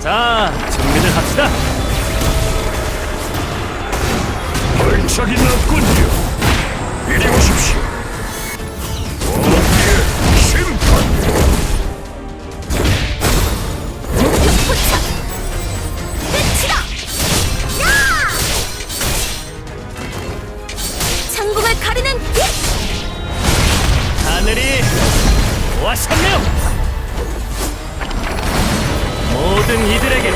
갑시다. 발작이 났군요. 이리 오십시오. 왕의 심판. 목표 포착! 끝이다! 야! 창공을 가르는 빛! 하늘이 왔었네요. 모든 이들에게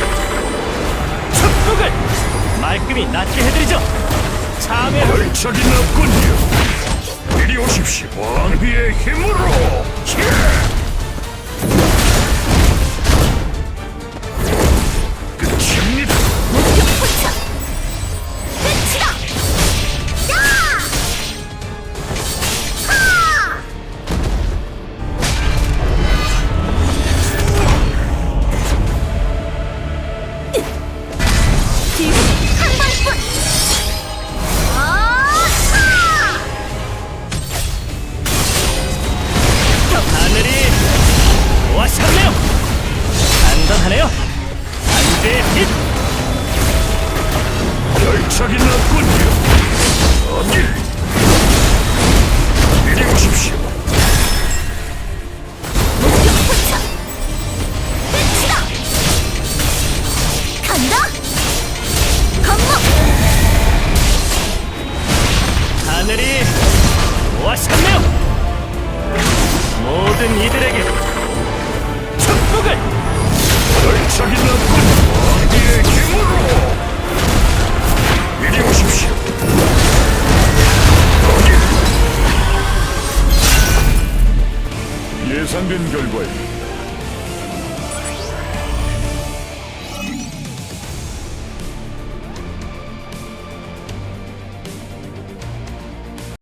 축복을 말끔히 낫게 해드리죠. 참여 발작이 났군요. 이리 오십시오. 왕비의 힘으로. 예! 빛 발작이 났군요. 어디? 이리 오십시오. 간다! 건목! 하늘이. 모든 이들에게 축복을 발작이 났군요. 예상된 결과에